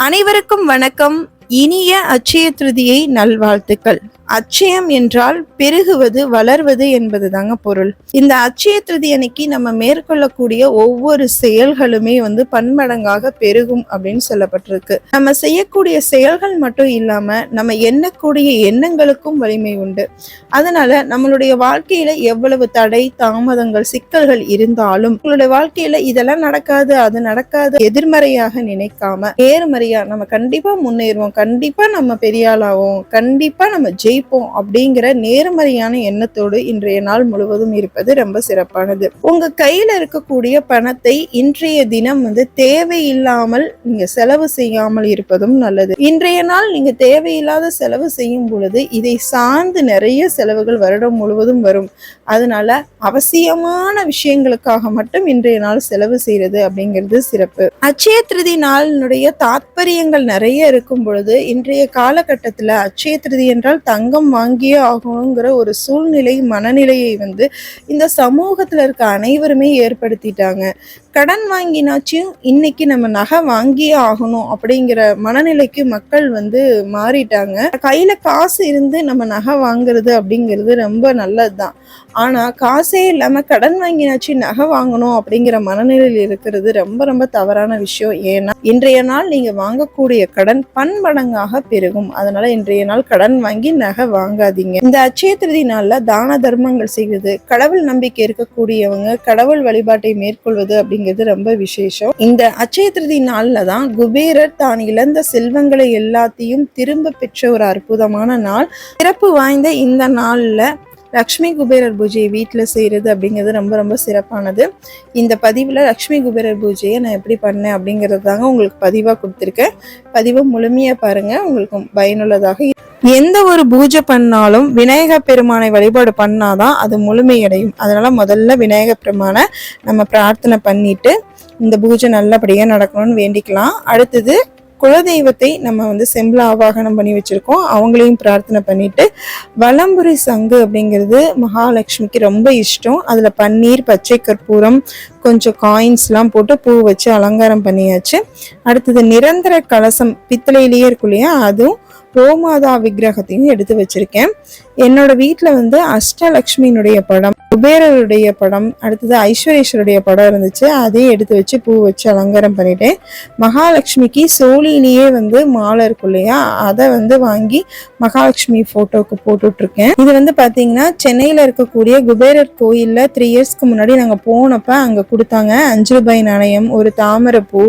அனைவருக்கும் வணக்கம். இனிய அட்சய திருதியை நல்வாழ்த்துக்கள். அச்சயம் என்றால் பெருகுவது வளர்வது என்பது தாங்க பொருள். இந்த அச்சய திருதி அன்னைக்கு நம்ம மேற்கொள்ளக்கூடிய ஒவ்வொரு செயல்களுமே வந்து பன்மடங்காக பெருகும் அப்படின்னு சொல்லப்பட்டிருக்கு. நம்ம செய்யக்கூடிய செயல்கள் மட்டும் இல்லாம நம்ம எண்ணக்கூடிய எண்ணங்களுக்கும் வலிமை உண்டு. அதனால நம்மளுடைய வாழ்க்கையில எவ்வளவு தடை தாமதங்கள் சிக்கல்கள் இருந்தாலும் உங்களுடைய வாழ்க்கையில இதெல்லாம் நடக்காது அது நடக்காது எதிர்மறையாக நினைக்காம நேர்மறையா நம்ம கண்டிப்பா முன்னேறுவோம் கண்டிப்பா நம்ம பெரியாளாவோம் கண்டிப்பா நம்ம ஜெயிப்போம் அப்படிங்கிற நேர்மறையான எண்ணத்தோடு இன்றைய நாள் முழுவதும் இருப்பது ரொம்ப சிறப்பானது. உங்க கையில இருக்கக்கூடிய பணத்தை இன்றைய தினம் வந்து தேவையில்லாமல் நீங்க செலவு செய்யாமல் இருப்பதும் நல்லது. இன்றைய நாள் நீங்க தேவையில்லாத செலவு செய்யும் பொழுது இதை சார்ந்து நிறைய செலவுகள் வருடம் முழுவதும் வரும். அதனால அவசியமான விஷயங்களுக்காக மட்டும் இன்றைய நாள் செலவு செய்யறது அப்படிங்கிறது சிறப்பு. அச்சய திருதி நாளினுடைய தாத்பரியங்கள் நிறைய இருக்கும் பொழுது இன்றைய காலகட்டத்தில் அச்சய திருதி என்றால் தங்கம் வாங்கியே ஆகணுங்கிற ஒரு சூழ்நிலை மனநிலையை வந்து இந்த சமூகத்துல இருக்க அனைவருமே ஏற்படுத்திட்டாங்க. கடன் வாங்கினாச்சும் இன்னைக்கு நம்ம நகை வாங்கியே ஆகணும் அப்படிங்கிற மனநிலைக்கு மக்கள் வந்து மாறிட்டாங்க. கையில காசு இருந்து நம்ம நகை வாங்குறது அப்படிங்கிறது ரொம்ப நல்லதுதான். ஆனா காசே இல்லாம கடன் வாங்கினாச்சு நகை வாங்கணும் அப்படிங்கிற மனநிலையில் இருக்கிறது ரொம்ப ரொம்ப தவறான விஷயம். ஏன்னா இன்றைய நாள் நீங்க வாங்கக்கூடிய கடன் பன்மடங்காக பெருகும். அதனால இன்றைய நாள் கடன் வாங்கி நகை வாங்காதீங்க. இந்த அச்சய திருதி நாள்ல தான தர்மங்கள் செய்வது கடவுள் நம்பிக்கை இருக்கக்கூடியவங்க கடவுள் வழிபாட்டை மேற்கொள்வது அப்படிங்கிறது ரொம்ப விசேஷம். இந்த அச்சய திருதி நாள்ல தான் குபேரர் தான் இழந்த செல்வங்களை எல்லாத்தையும் திரும்ப பெற்ற ஒரு அற்புதமான நாள். சிறப்பு வாய்ந்த இந்த நாள்ல லக்ஷ்மி குபேரர் பூஜையை வீட்டில் செய்கிறது அப்படிங்கிறது ரொம்ப ரொம்ப சிறப்பானது. இந்த பதிவில் லக்ஷ்மி குபேரர் பூஜையை நான் எப்படி பண்ணேன் அப்படிங்கிறது தாங்க உங்களுக்கு பதிவாக கொடுத்துருக்கேன். பதிவை முழுமையாக பாருங்கள் உங்களுக்கு பயனுள்ளதாக எந்த ஒரு பூஜை பண்ணாலும் விநாயக பெருமானை வழிபாடு பண்ணாதான் அது முழுமையடையும். அதனால் முதல்ல விநாயக பெருமானை நம்ம பிரார்த்தனை பண்ணிட்டு இந்த பூஜை நல்லபடியாக நடக்கணும்னு வேண்டிக்கலாம். அடுத்தது குலதெய்வத்தை நம்ம வந்து செம்பில் ஆவாகனம் பண்ணி வச்சுருக்கோம். அவங்களையும் பிரார்த்தனை பண்ணிவிட்டு வலம்புரி சங்கு அப்படிங்கிறது மகாலட்சுமிக்கு ரொம்ப இஷ்டம். அதில் பன்னீர் பச்சை கற்பூரம் கொஞ்சம் காயின்ஸ்லாம் போட்டு பூ வச்சு அலங்காரம் பண்ணியாச்சு. அடுத்தது நிரந்தர கலசம் பித்தளையிலேயே இருக்கும் இல்லையா? அதுவும் கோமாதா விக்கிரகத்தையும் எடுத்து வச்சுருக்கேன். என்னோட வீட்டில் வந்து அஷ்டலக்ஷ்மியினுடைய படம் குபேரருடைய படம் அடுத்தது ஐஸ்வரேஸ்வருடைய படம் இருந்துச்சு. அதையும் எடுத்து வச்சு பூ வச்சு அலங்காரம் பண்ணிட்டேன். மகாலட்சுமிக்கு சோழியிலேயே வந்து மாலை இருக்கும் இல்லையா? அதை வந்து வாங்கி மகாலட்சுமி ஃபோட்டோவுக்கு போட்டுட்ருக்கேன். இது வந்து பார்த்தீங்கன்னா சென்னையில் இருக்கக்கூடிய குபேரர் கோயிலில் த்ரீ இயர்ஸ்க்கு முன்னாடி நாங்கள் போனப்ப அங்கே கொடுத்தாங்க. அஞ்சு ரூபாய் நாணயம் ஒரு தாமரைப்பூ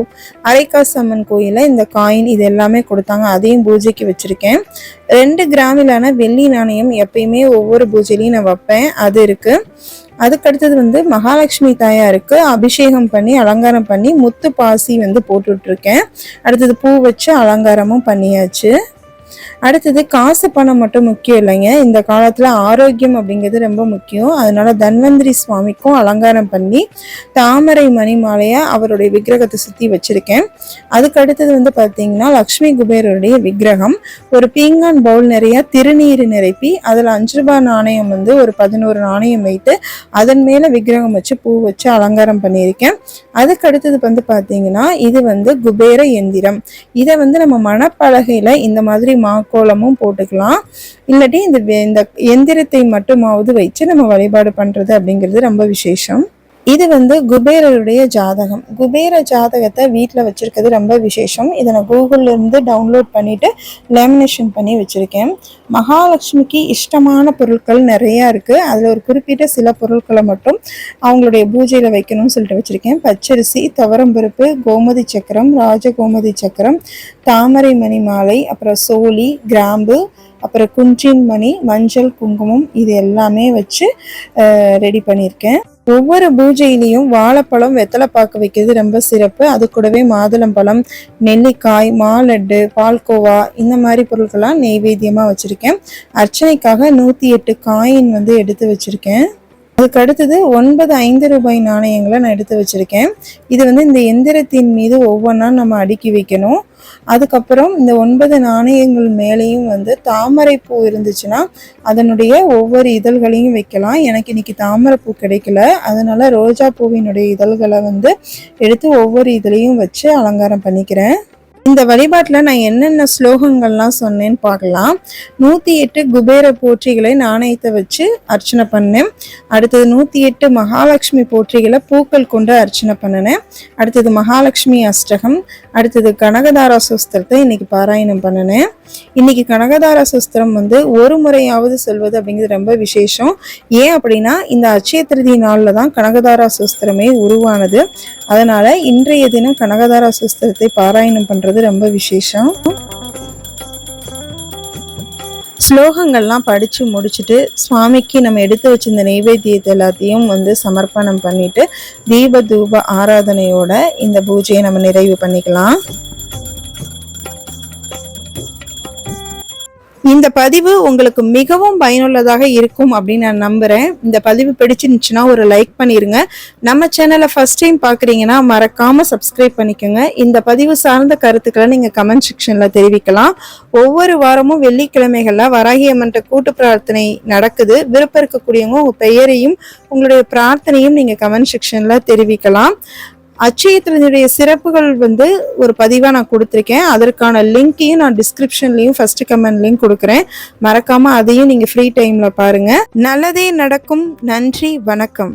அரைக்காசு அம்மன் கோயிலில் இந்த காயின் இது எல்லாமே கொடுத்தாங்க. அதையும் பூஜைக்கு வச்சுருக்கேன். ரெண்டு கிராமிலான வெள்ளி நாணயம் எப்பயுமே ஒவ்வொரு பூஜையிலையும் நான் வைப்பேன். அது இருக்குது அதுக்கடுத்தது வந்து மகாலட்சுமி தாயாருக்கு அபிஷேகம் பண்ணி அலங்காரம் பண்ணி முத்து பாசி வந்து போட்டுட்டு இருக்கேன் அடுத்தது பூ வச்சு அலங்காரமும் பண்ணியாச்சு. அடுத்தது காசு பணம் மட்டும் முக்கியம் இல்லைங்க. இந்த காலத்தில் ஆரோக்கியம் அப்படிங்கிறது ரொம்ப முக்கியம். அதனால தன்வந்திரி சுவாமிக்கும் அலங்காரம் பண்ணி தாமரை மணி மாலையை அவருடைய விக்கிரகத்தை சுற்றி வச்சுருக்கேன். அதுக்கு அடுத்தது வந்து பார்த்தீங்கன்னா லக்ஷ்மி குபேரருடைய விக்கிரகம். ஒரு பீங்கான் பவுல் நிறைய திருநீர் நிரப்பி அதில் அஞ்சு ரூபாய் நாணயம் வந்து ஒரு பதினோரு நாணயம் வைத்து அதன் மேலே விக்கிரகம் வச்சு பூ வச்சு அலங்காரம் பண்ணியிருக்கேன். அதுக்கு அடுத்தது வந்து பார்த்தீங்கன்னா இது வந்து குபேர எந்திரம். இதை வந்து நம்ம மனப்பலகையில் இந்த மாதிரி மா கோலமும் போட்டுக்கலாம். இல்லாட்டி இந்த இந்த எந்திரத்தை மட்டுமாவது வச்சு நம்ம வழிபாடு பண்றது அப்படிங்கிறது ரொம்ப விசேஷம். இது வந்து குபேரருடைய ஜாதகம். குபேர ஜாதகத்தை வீட்டில் வச்சிருக்கிறது ரொம்ப விசேஷம். இதை நான் கூகுள்ல இருந்து டவுன்லோட் பண்ணிட்டு லேமினேஷன் பண்ணி வச்சிருக்கேன். மகாலட்சுமிக்கு இஷ்டமான பொருட்கள் நிறையா இருக்கு. அதில் ஒரு குறிப்பிட்ட சில பொருட்களை மட்டும் அவங்களுடைய பூஜையில் வைக்கணும்னு சொல்லிட்டு வச்சிருக்கேன். பச்சரிசி துவரம்பருப்பு கோமதி சக்கரம் ராஜகோமதி சக்கரம் தாமரை மணி மாலை அப்புறம் சோழி கிராம்பு அப்புறம் குன்றின் மணி மஞ்சள் குங்குமம் இது எல்லாமே வச்சு ரெடி பண்ணியிருக்கேன். ஒவ்வொரு பூஜையிலையும் வாழைப்பழம் வெத்தலைப்பாக்கு வைக்கிறது ரொம்ப சிறப்பு. அது கூடவே மாதுளம்பழம் நெல்லிக்காய் மாலட்டு பால்கோவா இந்த மாதிரி பொருட்கள்லாம் நெய்வேத்தியமாக வச்சுருக்கேன். அர்ச்சனைக்காக நூற்றி எட்டு காயின் வந்து எடுத்து வச்சுருக்கேன். அதுக்கு அடுத்தது ஒன்பது ஐந்து ரூபாய் நாணயங்களை நான் எடுத்து வச்சிருக்கேன். இது வந்து இந்த எந்திரத்தின் மீது ஒவ்வொன்றா நம்ம அடுக்கி வைக்கணும். அதுக்கப்புறம் இந்த ஒன்பது நாணயங்கள் மேலேயும் வந்து தாமரை பூ இருந்துச்சுன்னா அதனுடைய ஒவ்வொரு இதழ்களையும் வைக்கலாம். எனக்கு இன்னைக்கு தாமரை பூ கிடைக்கல. அதனால ரோஜா பூவினுடைய இதழ்களை வந்து எடுத்து ஒவ்வொரு இதழையும் வச்சு அலங்காரம் பண்ணிக்கிறேன். இந்த வழிபாட்டில் நான் என்னென்ன ஸ்லோகங்கள்லாம் சொன்னேன்னு பார்க்கலாம். நூற்றி எட்டு குபேர போற்றிகளை நாணயத்தை வச்சு அர்ச்சனை பண்ணேன். அடுத்தது நூற்றி எட்டு மகாலட்சுமி போற்றிகளை பூக்கள் கொண்டு அர்ச்சனை பண்ணினேன். அடுத்தது மகாலட்சுமி அஷ்டகம் அடுத்தது கனகதாரா சுஸ்திரத்தை இன்னைக்கு பாராயணம் பண்ணினேன். இன்னைக்கு கனகதார சுஸ்திரம் வந்து ஒரு முறையாவது சொல்வது அப்படிங்கிறது ரொம்ப விசேஷம். ஏன் அப்படின்னா இந்த அச்சய திருதி நாளில் தான் கனகதாரா சுஸ்திரமே உருவானது. அதனால இன்றைய தினம் கனகதாரா சுஸ்திரத்தை பாராயணம் பண்றது ரொம்ப விசேஷம். ஸ்லோகங்கள்லாம் படித்து முடிச்சுட்டு சுவாமிக்கு நம்ம எடுத்து வச்சிருந்த நெய்வேத்தியத்தை எல்லாத்தையும் வந்து சமர்ப்பணம் பண்ணிட்டு தீப தூப ஆராதனையோட இந்த பூஜையை நம்ம நிறைவு பண்ணிக்கலாம். இந்த பதிவு உங்களுக்கு மிகவும் பயனுள்ளதாக இருக்கும் அப்படின்னு நான் நம்புகிறேன் இந்த பதிவு பிடிச்சிருந்துச்சுன்னா ஒரு லைக் பண்ணிடுங்க நம்ம சேனலை ஃபஸ்ட் டைம் பார்க்குறீங்கன்னா மறக்காமல் சப்ஸ்கிரைப் பண்ணிக்கோங்க. இந்த பதிவு சார்ந்த கருத்துக்களை நீங்கள் கமெண்ட் செக்ஷனில் தெரிவிக்கலாம். ஒவ்வொரு வாரமும் வெள்ளிக்கிழமைகளில் வராகி கூட்டு பிரார்த்தனை நடக்குது. விருப்பம் இருக்கக்கூடியவங்க உங்கள் பெயரையும் உங்களுடைய பிரார்த்தனையும் நீங்கள் கமெண்ட் செக்ஷனில் தெரிவிக்கலாம். அச்சயத்தினுடைய சிறப்புகள் வந்து ஒரு பதிவாக நான் கொடுத்துருக்கேன். அதற்கான லிங்க்கையும் நான் டிஸ்கிரிப்ஷன்லையும் ஃபர்ஸ்ட் கமெண்ட்லையும் கொடுக்குறேன். மறக்காமல் அதையும் நீங்கள் ஃப்ரீ டைமில் பாருங்கள் நல்லதே நடக்கும். நன்றி. வணக்கம்.